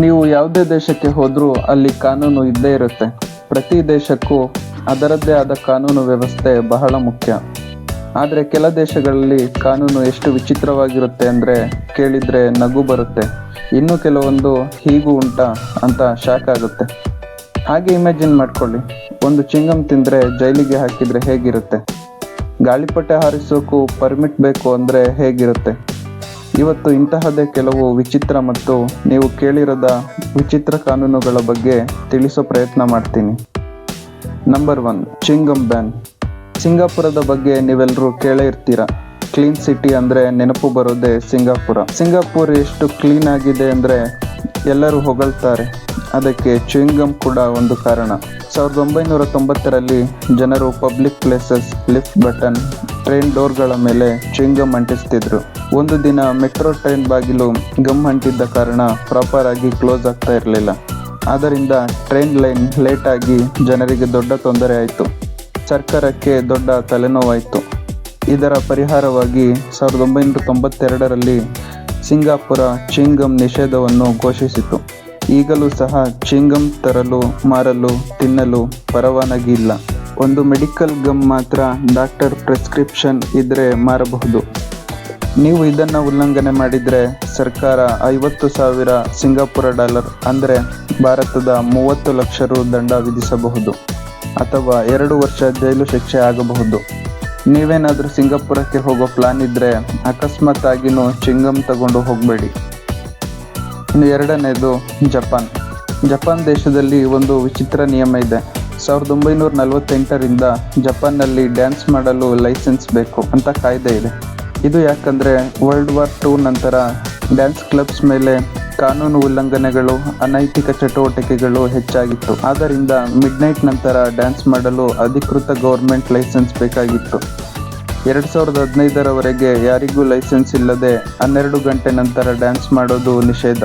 ನೀವು ಯಾವುದೇ ದೇಶಕ್ಕೆ ಹೋದರೂ ಅಲ್ಲಿ ಕಾನೂನು ಇದ್ದೇ ಇರುತ್ತೆ. ಪ್ರತಿ ದೇಶಕ್ಕೂ ಅದರದ್ದೇ ಆದ ಕಾನೂನು ವ್ಯವಸ್ಥೆ ಬಹಳ ಮುಖ್ಯ. ಆದರೆ ಕೆಲ ದೇಶಗಳಲ್ಲಿ ಕಾನೂನು ಎಷ್ಟು ವಿಚಿತ್ರವಾಗಿರುತ್ತೆ ಅಂದರೆ ಕೇಳಿದರೆ ನಗು ಬರುತ್ತೆ. ಇನ್ನು ಕೆಲವೊಂದು ಹೀಗೂ ಉಂಟಾ ಅಂತ ಶಾಕ್ ಆಗುತ್ತೆ. ಹಾಗೆ ಇಮ್ಯಾಜಿನ್ ಮಾಡ್ಕೊಳ್ಳಿ. ಒಂದು ಚಿಂಗಮ್ ತಿಂದರೆ ಜೈಲಿಗೆ ಹಾಕಿದರೆ ಹೇಗಿರುತ್ತೆ? ಗಾಳಿಪಟ ಹಾರಿಸೋಕ್ಕೂ ಪರ್ಮಿಟ್ ಬೇಕು ಅಂದರೆ ಹೇಗಿರುತ್ತೆ? ಇವತ್ತು ಇಂತಹದೇ ಕೆಲವು ವಿಚಿತ್ರ ಮತ್ತು ನೀವು ಕೇಳಿರದ ವಿಚಿತ್ರ ಕಾನೂನುಗಳ ಬಗ್ಗೆ ತಿಳಿಸೋ ಪ್ರಯತ್ನ ಮಾಡ್ತೀನಿ. Number one chewing gum ban ಸಿಂಗಾಪುರದ ಬಗ್ಗೆ ನೀವೆಲ್ಲರೂ ಕೇಳೇ ಇರ್ತೀರಾ? ಕ್ಲೀನ್ ಸಿಟಿ ಅಂದರೆ ನೆನಪು ಬರೋದೇ ಸಿಂಗಾಪುರ. ಸಿಂಗಾಪುರ್ ಎಷ್ಟು ಕ್ಲೀನ್ ಆಗಿದೆ ಅಂದರೆ ಎಲ್ಲರೂ ಹೊಗಳ್ತಾರೆ. ಅದಕ್ಕೆ ಚುಯಿಂಗಮ್ ಕೂಡ ಒಂದು ಕಾರಣ. ಸಾವಿರದ ಒಂಬೈನೂರ ತೊಂಬತ್ತರಲ್ಲಿ ಜನರು public places lift button train ಡೋರ್ಗಳ ಮೇಲೆ ಚುಯಿಂಗಮ್ ಅಂಟಿಸ್ತಿದ್ರು. ಒಂದು ದಿನ ಮೆಟ್ರೋ ಟ್ರೈನ್ ಬಾಗಿಲು ಗಮ್ ಅಂಟಿದ್ದ ಕಾರಣ ಪ್ರಾಪರ್ ಆಗಿ ಕ್ಲೋಸ್ ಆಗ್ತಾ ಇರಲಿಲ್ಲ. ಆದ್ದರಿಂದ ಟ್ರೈನ್ ಲೈನ್ ಲೇಟ್ ಆಗಿ ಜನರಿಗೆ ದೊಡ್ಡ ತೊಂದರೆ ಆಯಿತು. ಸರ್ಕಾರಕ್ಕೆ ದೊಡ್ಡ ತಲೆನೋವಾಯಿತು. ಇದರ ಪರಿಹಾರವಾಗಿ ಸಾವಿರದ ಒಂಬೈನೂರ ತೊಂಬತ್ತೆರಡರಲ್ಲಿ ಸಿಂಗಾಪುರ ಚಿಂಗಮ್ ನಿಷೇಧವನ್ನು ಘೋಷಿಸಿತು. ಈಗಲೂ ಸಹ ಚಿಂಗಮ್ ತರಲು, ಮಾರಲು, ತಿನ್ನಲು ಪರವಾನಗಿ ಇಲ್ಲ. ಒಂದು ಮೆಡಿಕಲ್ ಗಮ್ ಮಾತ್ರ ಡಾಕ್ಟರ್ ಪ್ರಿಸ್ಕ್ರಿಪ್ಷನ್ ಇದ್ದರೆ ಮಾರಬಹುದು. ನೀವು ಇದನ್ನು ಉಲ್ಲಂಘನೆ ಮಾಡಿದರೆ ಸರ್ಕಾರ ಐವತ್ತು ಸಾವಿರ ಸಿಂಗಾಪುರ ಡಾಲರ್, ಅಂದರೆ ಭಾರತದ ಮೂವತ್ತು ಲಕ್ಷ ರು ದಂಡ ವಿಧಿಸಬಹುದು ಅಥವಾ ಎರಡು ವರ್ಷ ಜೈಲು ಶಿಕ್ಷೆ ಆಗಬಹುದು. ನೀವೇನಾದರೂ ಸಿಂಗಾಪುರಕ್ಕೆ ಹೋಗೋ ಪ್ಲಾನ್ ಇದ್ದರೆ ಅಕಸ್ಮಾತ್ ಆಗಿನೂ ಚಿಂಗಮ್ ತಗೊಂಡು ಹೋಗಬೇಡಿ. ಇನ್ನು ಎರಡನೇದು ಜಪಾನ್. ಜಪಾನ್ ದೇಶದಲ್ಲಿ ಒಂದು ವಿಚಿತ್ರ ನಿಯಮ ಇದೆ. ಸಾವಿರದ ಒಂಬೈನೂರ ನಲವತ್ತೆಂಟರಿಂದ ಜಪಾನ್ನಲ್ಲಿ ಡ್ಯಾನ್ಸ್ ಮಾಡಲು ಲೈಸೆನ್ಸ್ ಬೇಕು ಅಂತ ಕಾಯ್ದೆ ಇದೆ. ಇದು ಯಾಕಂದರೆ ವರ್ಲ್ಡ್ ವಾರ್ ಟೂ ನಂತರ ಡ್ಯಾನ್ಸ್ ಕ್ಲಬ್ಸ್ ಮೇಲೆ ಕಾನೂನು ಉಲ್ಲಂಘನೆಗಳು, ಅನೈತಿಕ ಚಟುವಟಿಕೆಗಳು ಹೆಚ್ಚಾಗಿತ್ತು. ಆದ್ದರಿಂದ ಮಿಡ್ ನೈಟ್ ನಂತರ ಡ್ಯಾನ್ಸ್ ಮಾಡಲು ಅಧಿಕೃತ ಗೌರ್ಮೆಂಟ್ ಲೈಸೆನ್ಸ್ ಬೇಕಾಗಿತ್ತು. ಎರಡು ಸಾವಿರದ ಹದಿನೈದರವರೆಗೆ ಯಾರಿಗೂ ಲೈಸೆನ್ಸ್ ಇಲ್ಲದೆ ಹನ್ನೆರಡು ಗಂಟೆ ನಂತರ ಡ್ಯಾನ್ಸ್ ಮಾಡೋದು ನಿಷೇಧ.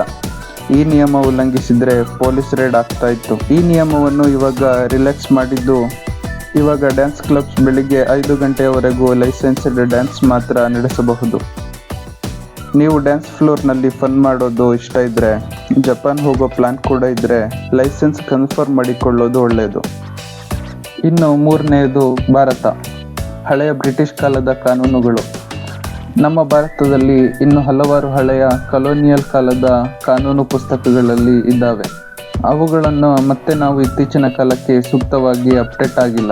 ಈ ನಿಯಮ ಉಲ್ಲಂಘಿಸಿದರೆ ಪೊಲೀಸ್ ರೇಡ್ ಆಗ್ತಾ ಇತ್ತು. ಈ ನಿಯಮವನ್ನು ಇವಾಗ ರಿಲ್ಯಾಕ್ಸ್ ಮಾಡಿದ್ದು ಇವಾಗ ಡ್ಯಾನ್ಸ್ ಕ್ಲಬ್ಸ್ ಬೆಳಿಗ್ಗೆ ಐದು ಗಂಟೆಯವರೆಗೂ ಲೈಸೆನ್ಸ್ಡ್ ಡ್ಯಾನ್ಸ್ ಮಾತ್ರ ನಡೆಸಬಹುದು. ನೀವು ಡ್ಯಾನ್ಸ್ ಫ್ಲೋರ್ನಲ್ಲಿ ಫನ್ ಮಾಡೋದು ಇಷ್ಟ ಇದ್ದರೆ ಜಪಾನ್ ಹೋಗೋ ಪ್ಲಾನ್ ಕೂಡ ಇದ್ದರೆ ಲೈಸೆನ್ಸ್ ಕನ್ಫರ್ಮ್ ಮಾಡಿಕೊಳ್ಳೋದು ಒಳ್ಳೆಯದು ಇನ್ನು ಮೂರನೆಯದು ಭಾರತ, ಹಳೆಯ ಬ್ರಿಟಿಷ್ ಕಾಲದ ಕಾನೂನುಗಳು. ನಮ್ಮ ಭಾರತದಲ್ಲಿ ಇನ್ನು ಹಲವಾರು ಹಳೆಯ ಕಲೋನಿಯಲ್ ಕಾಲದ ಕಾನೂನು ಪುಸ್ತಕಗಳಲ್ಲಿ ಇದ್ದಾವೆ. ಅವುಗಳನ್ನು ಮತ್ತೆ ನಾವು ಇತ್ತೀಚಿನ ಕಾಲಕ್ಕೆ ಸೂಕ್ತವಾಗಿ ಅಪ್ಡೇಟ್ ಆಗಿಲ್ಲ.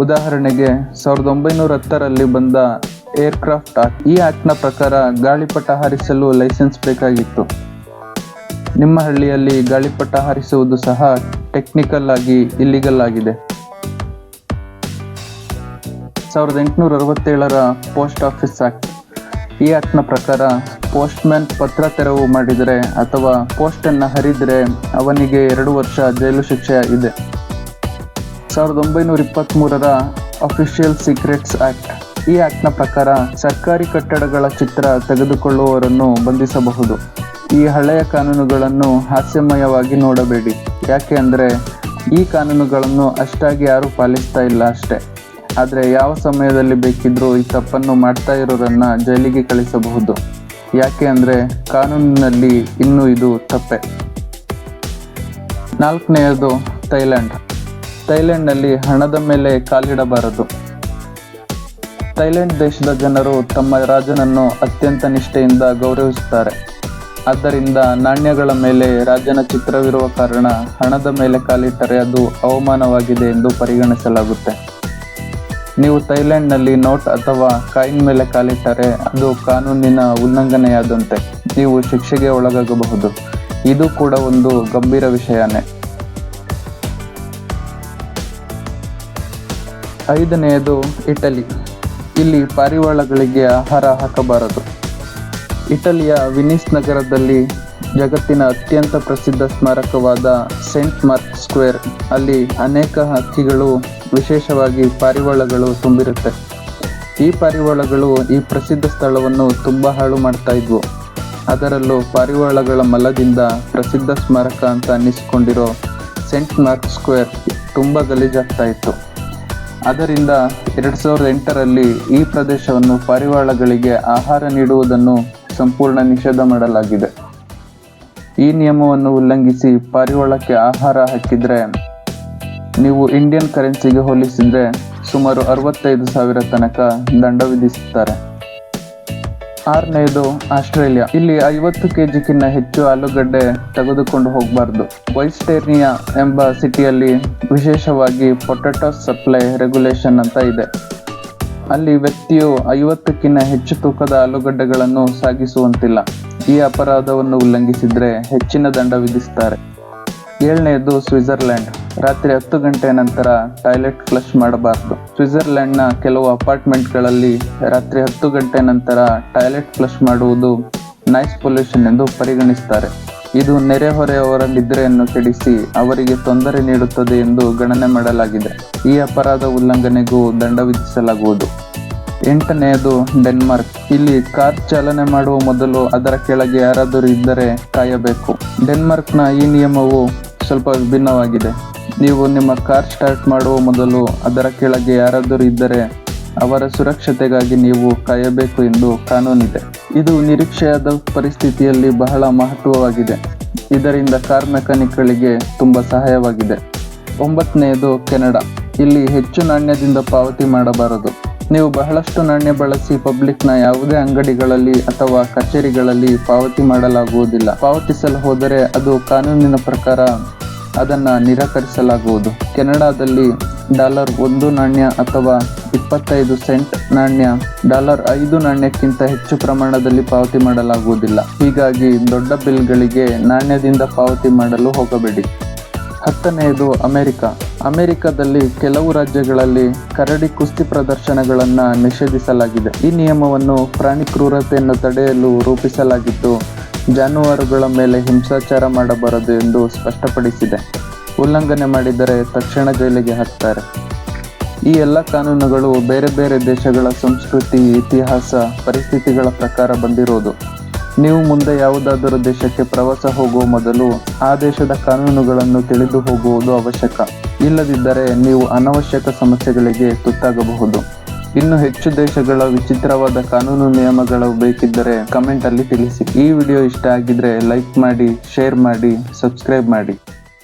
ಉದಾಹರಣೆಗೆ, ಸಾವಿರದ ಒಂಬೈನೂರ ಹತ್ತರಲ್ಲಿ ಬಂದ ಏರ್ಕ್ರಾಫ್ಟ್ ಆಕ್ಟ್. ಈ ಆಕ್ಟ್ನ ಪ್ರಕಾರ ಗಾಳಿಪಟ ಹಾರಿಸಲು ಲೈಸೆನ್ಸ್ ಬೇಕಾಗಿತ್ತು. ನಿಮ್ಮ ಹಳ್ಳಿಯಲ್ಲಿ ಗಾಳಿಪಟ ಹಾರಿಸುವುದು ಸಹ ಟೆಕ್ನಿಕಲ್ ಆಗಿ ಇಲ್ಲಿಗಲ್ ಆಗಿದೆ. ಸಾವಿರದ ಎಂಟುನೂರ ಅರವತ್ತೇಳರ ಪೋಸ್ಟ್ ಆಫೀಸ್ ಆಕ್ಟ್. ಈ ಆಕ್ಟ್ನ ಪ್ರಕಾರ ಪೋಸ್ಟ್ಮ್ಯಾನ್ ಪತ್ರ ತೆರವು ಮಾಡಿದರೆ ಅಥವಾ ಪೋಸ್ಟನ್ನು ಹರಿದರೆ ಅವನಿಗೆ ಎರಡು ವರ್ಷ ಜೈಲು ಶಿಕ್ಷೆ ಇದೆ. ಸಾವಿರದ ಒಂಬೈನೂರ ಇಪ್ಪತ್ತ್ಮೂರರ ಅಫಿಷಿಯಲ್ ಸೀಕ್ರೆಟ್ಸ್ ಆ್ಯಕ್ಟ್ ಈ ಆ್ಯಕ್ಟ್ನ ಪ್ರಕಾರ ಸರ್ಕಾರಿ ಕಟ್ಟಡಗಳ ಚಿತ್ರ ತೆಗೆದುಕೊಳ್ಳುವವರನ್ನು ಬಂಧಿಸಬಹುದು. ಈ ಹಳೆಯ ಕಾನೂನುಗಳನ್ನು ಹಾಸ್ಯಮಯವಾಗಿ ನೋಡಬೇಡಿ. ಯಾಕೆ ಅಂದರೆ ಈ ಕಾನೂನುಗಳನ್ನು ಅಷ್ಟಾಗಿ ಯಾರೂ ಪಾಲಿಸ್ತಾ ಇಲ್ಲ ಅಷ್ಟೇ. ಆದರೆ ಯಾವ ಸಮಯದಲ್ಲಿ ಬೇಕಿದ್ರೂ ಈ ತಪ್ಪನ್ನು ಮಾಡ್ತಾ ಇರೋರನ್ನು ಜೈಲಿಗೆ ಕಳಿಸಬಹುದು. ಯಾಕೆ ಅಂದರೆ ಕಾನೂನಿನಲ್ಲಿ ಇನ್ನೂ ಇದು ತಪ್ಪೆ. ನಾಲ್ಕನೆಯದು ಥೈಲ್ಯಾಂಡ್. ಥೈಲ್ಯಾಂಡ್ನಲ್ಲಿ ಹಣದ ಮೇಲೆ ಕಾಲಿಡಬಾರದು. ಥೈಲ್ಯಾಂಡ್ ದೇಶದ ಜನರು ತಮ್ಮ ರಾಜನನ್ನು ಅತ್ಯಂತ ನಿಷ್ಠೆಯಿಂದ ಗೌರವಿಸುತ್ತಾರೆ. ಆದ್ದರಿಂದ ನಾಣ್ಯಗಳ ಮೇಲೆ ರಾಜನ ಚಿತ್ರವಿರುವ ಕಾರಣ ಹಣದ ಮೇಲೆ ಕಾಲಿಟ್ಟರೆ ಅದು ಅವಮಾನವಾಗಿದೆ ಎಂದು ಪರಿಗಣಿಸಲಾಗುತ್ತೆ. ನೀವು ಥೈಲ್ಯಾಂಡ್ನಲ್ಲಿ ನೋಟ್ ಅಥವಾ ಕಾಯಿನ್ ಮೇಲೆ ಕಾಲಿಟ್ಟರೆ ಅದು ಕಾನೂನಿನ ಉಲ್ಲಂಘನೆಯಾದಂತೆ ನೀವು ಶಿಕ್ಷೆಗೆ ಒಳಗಾಗಬಹುದು. ಇದು ಕೂಡ ಒಂದು ಗಂಭೀರ ವಿಷಯನೇ. ಐದನೆಯದು ಇಟಲಿ. ಇಲ್ಲಿ ಪಾರಿವಾಳಗಳಿಗೆ ಆಹಾರ ಹಾಕಬಾರದು. ಇಟಲಿಯ ವಿನಿಸ್ ನಗರದಲ್ಲಿ ಜಗತ್ತಿನ ಅತ್ಯಂತ ಪ್ರಸಿದ್ಧ ಸ್ಮಾರಕವಾದ ಸೆಂಟ್ ಮಾರ್ಕ್ ಸ್ಕ್ವೇರ್ ಅಲ್ಲಿ ಅನೇಕ ಹಕ್ಕಿಗಳು ವಿಶೇಷವಾಗಿ ಪಾರಿವಾಳಗಳು ತುಂಬಿರುತ್ತೆ. ಈ ಪಾರಿವಾಳಗಳು ಈ ಪ್ರಸಿದ್ಧ ಸ್ಥಳವನ್ನು ತುಂಬ ಹಾಳು ಮಾಡ್ತಾ ಇದ್ವು. ಅದರಲ್ಲೂ ಪಾರಿವಾಳಗಳ ಮಲದಿಂದ ಪ್ರಸಿದ್ಧ ಸ್ಮಾರಕ ಅಂತ ಅನ್ನಿಸಿಕೊಂಡಿರೋ ಸೆಂಟ್ ಮಾರ್ಕ್ ಸ್ಕ್ವೇರ್ ತುಂಬ ಗಲೀಜಾಗ್ತಾ ಇತ್ತು. ಅದರಿಂದ ಎರಡು ಸಾವಿರದ ಎಂಟರಲ್ಲಿ ಈ ಪ್ರದೇಶವನ್ನು ಪಾರಿವಾಳಗಳಿಗೆ ಆಹಾರ ನೀಡುವುದನ್ನು ಸಂಪೂರ್ಣ ನಿಷೇಧ ಮಾಡಲಾಗಿದೆ. ಈ ನಿಯಮವನ್ನು ಉಲ್ಲಂಘಿಸಿ ಪಾರಿವಾಳಕ್ಕೆ ಆಹಾರ ಹಾಕಿದ್ರೆ ನೀವು ಇಂಡಿಯನ್ ಕರೆನ್ಸಿಗೆ ಹೋಲಿಸಿದ್ರೆ ಸುಮಾರು ಅರವತ್ತೈದು ಸಾವಿರ ತನಕ ದಂಡ ವಿಧಿಸುತ್ತಾರೆ. ಆರನೇದು, ಆಸ್ಟ್ರೇಲಿಯಾ. ಇಲ್ಲಿ ಐವತ್ತು ಕೆಜಿಗಿನ್ನ ಹೆಚ್ಚು ಆಲೂಗಡ್ಡೆ ತೆಗೆದುಕೊಂಡು ಹೋಗಬಾರ್ದು. ವೈಸ್ಟೇರ್ನಿಯಾ ಎಂಬ ಸಿಟಿಯಲ್ಲಿ ವಿಶೇಷವಾಗಿ ಪೊಟೆಟೊ ಸಪ್ಲೈ ರೆಗ್ಯುಲೇಷನ್ ಅಂತ ಇದೆ. ಅಲ್ಲಿ ವ್ಯಕ್ತಿಯು ಐವತ್ತಕ್ಕಿನ್ನ ಹೆಚ್ಚು ತೂಕದ ಆಲೂಗಡ್ಡೆಗಳನ್ನು ಸಾಗಿಸುವಂತಿಲ್ಲ. ಈ ಅಪರಾಧವನ್ನು ಉಲ್ಲಂಘಿಸಿದ್ರೆ ಹೆಚ್ಚಿನ ದಂಡ ವಿಧಿಸುತ್ತಾರೆ ಏಳನೆಯದು ಸ್ವಿಟ್ಜರ್ಲೆಂಡ್ ರಾತ್ರಿ ಹತ್ತು ಗಂಟೆ ನಂತರ ಟಾಯ್ಲೆಟ್ ಫ್ಲಶ್ ಮಾಡಬಾರದು. ಸ್ವಿಟ್ಜರ್ಲೆಂಡ್ನ ಕೆಲವು ಅಪಾರ್ಟ್ಮೆಂಟ್ಗಳಲ್ಲಿ ರಾತ್ರಿ ಹತ್ತು ಗಂಟೆ ನಂತರ ಟಾಯ್ಲೆಟ್ ಫ್ಲಶ್ ಮಾಡುವುದು ನಾಯ್ಸ್ ಪೊಲ್ಯೂಷನ್ ಎಂದು ಪರಿಗಣಿಸುತ್ತಾರೆ ಇದು ನೆರೆಹೊರೆಯವರ ನಿದ್ರೆಯನ್ನು ಕೆಡಿಸಿ ಅವರಿಗೆ ತೊಂದರೆ ನೀಡುತ್ತದೆ ಎಂದು ಗಣನೆ ಮಾಡಲಾಗಿದೆ. ಈ ಅಪರಾಧ ಉಲ್ಲಂಘನೆಗೂ ದಂಡ ವಿಧಿಸಲಾಗುವುದು. ಎಂಟನೆಯದು, ಡೆನ್ಮಾರ್ಕ್. ಇಲ್ಲಿ ಕಾರ್ ಚಾಲನೆ ಮಾಡುವ ಮೊದಲು ಅದರ ಕೆಳಗೆ ಯಾರಾದರೂ ಇದ್ದರೆ ಕಾಯಬೇಕು. ಡೆನ್ಮಾರ್ಕ್ನ ಈ ನಿಯಮವು ಸ್ವಲ್ಪ ವಿಭಿನ್ನವಾಗಿದೆ ನೀವು ನಿಮ್ಮ ಕಾರ್ ಸ್ಟಾರ್ಟ್ ಮಾಡುವ ಮೊದಲು ಅದರ ಕೆಳಗೆ ಯಾರಾದರೂ ಇದ್ದರೆ ಅವರ ಸುರಕ್ಷತೆಗಾಗಿ ನೀವು ಕಾಯಬೇಕು ಎಂದು ಕಾನೂನಿದೆ. ಇದು ನಿರೀಕ್ಷೆಯಾದ ಪರಿಸ್ಥಿತಿಯಲ್ಲಿ ಬಹಳ ಮಹತ್ವವಾಗಿದೆ. ಇದರಿಂದ ಕಾರ್ ಮೆಕ್ಯಾನಿಕ್ಗಳಿಗೆ ತುಂಬ ಸಹಾಯವಾಗಿದೆ. ಒಂಬತ್ತನೆಯದು ಕೆನಡಾ. ಇಲ್ಲಿ ಹೆಚ್ಚು ನಾಣ್ಯದಿಂದ ಪಾವತಿ ಮಾಡಬಾರದು. ನೀವು ಬಹಳಷ್ಟು ನಾಣ್ಯ ಬಳಸಿ ಪಬ್ಲಿಕ್ನ ಯಾವುದೇ ಅಂಗಡಿಗಳಲ್ಲಿ ಅಥವಾ ಕಚೇರಿಗಳಲ್ಲಿ ಪಾವತಿ ಮಾಡಲಾಗುವುದಿಲ್ಲ. ಪಾವತಿಸಲು ಹೋದರೆ ಅದು ಕಾನೂನಿನ ಪ್ರಕಾರ ಅದನ್ನು ನಿರಾಕರಿಸಲಾಗುವುದು. ಕೆನಡಾದಲ್ಲಿ ಡಾಲರ್ ಒಂದು ನಾಣ್ಯ ಅಥವಾ ಇಪ್ಪತ್ತೈದು ಸೆಂಟ್ ನಾಣ್ಯ ಡಾಲರ್ ಐದು ನಾಣ್ಯಕ್ಕಿಂತ ಹೆಚ್ಚು ಪ್ರಮಾಣದಲ್ಲಿ ಪಾವತಿ ಮಾಡಲಾಗುವುದಿಲ್ಲ. ಹೀಗಾಗಿ ದೊಡ್ಡ ಬಿಲ್ಗಳಿಗೆ ನಾಣ್ಯದಿಂದ ಪಾವತಿ ಮಾಡಲು ಹೋಗಬೇಡಿ. ಹತ್ತನೆಯದು ಅಮೆರಿಕ. ಅಮೆರಿಕದಲ್ಲಿ ಕೆಲವು ರಾಜ್ಯಗಳಲ್ಲಿ ಕರಡಿ ಕುಸ್ತಿ ಪ್ರದರ್ಶನಗಳನ್ನು ನಿಷೇಧಿಸಲಾಗಿದೆ. ಈ ನಿಯಮವನ್ನು ಪ್ರಾಣಿ ಕ್ರೂರತೆಯನ್ನು ತಡೆಯಲು ರೂಪಿಸಲಾಗಿದ್ದು, ಜಾನುವಾರುಗಳ ಮೇಲೆ ಹಿಂಸಾಚಾರ ಮಾಡಬಾರದು ಎಂದು ಸ್ಪಷ್ಟಪಡಿಸಿದೆ. ಉಲ್ಲಂಘನೆ ಮಾಡಿದರೆ ತಕ್ಷಣ ಜೈಲಿಗೆ ಹಾಕ್ತಾರೆ. ಈ ಎಲ್ಲ ಕಾನೂನುಗಳು ಬೇರೆ ಬೇರೆ ದೇಶಗಳ ಸಂಸ್ಕೃತಿ, ಇತಿಹಾಸ, ಪರಿಸ್ಥಿತಿಗಳ ಪ್ರಕಾರ ಬಂದಿರೋದು. ನೀವು ಮುಂದೆ ಯಾವುದಾದರೂ ದೇಶಕ್ಕೆ ಪ್ರವಾಸ ಹೋಗುವ ಮೊದಲು ಆ ದೇಶದ ಕಾನೂನುಗಳನ್ನು ತಿಳಿದು ಹೋಗುವುದು ಅವಶ್ಯಕ. ಇಲ್ಲದಿದ್ದರೆ ನೀವು ಅನವಶ್ಯಕ ಸಮಸ್ಯೆಗಳಿಗೆ ತುತ್ತಾಗಬಹುದು. ಇನ್ನು ಹೆಚ್ಚು ದೇಶಗಳ ವಿಚಿತ್ರವಾದ ಕಾನೂನು ನಿಯಮಗಳು ಬೇಕಿದ್ದರೆ ಕಮೆಂಟ್ ಅಲ್ಲಿ ತಿಳಿಸಿ. ಈ ವಿಡಿಯೋ ಇಷ್ಟ ಆಗಿದ್ರೆ ಲೈಕ್ ಮಾಡಿ, ಶೇರ್ ಮಾಡಿ, ಸಬ್ಸ್ಕ್ರೈಬ್ ಮಾಡಿ.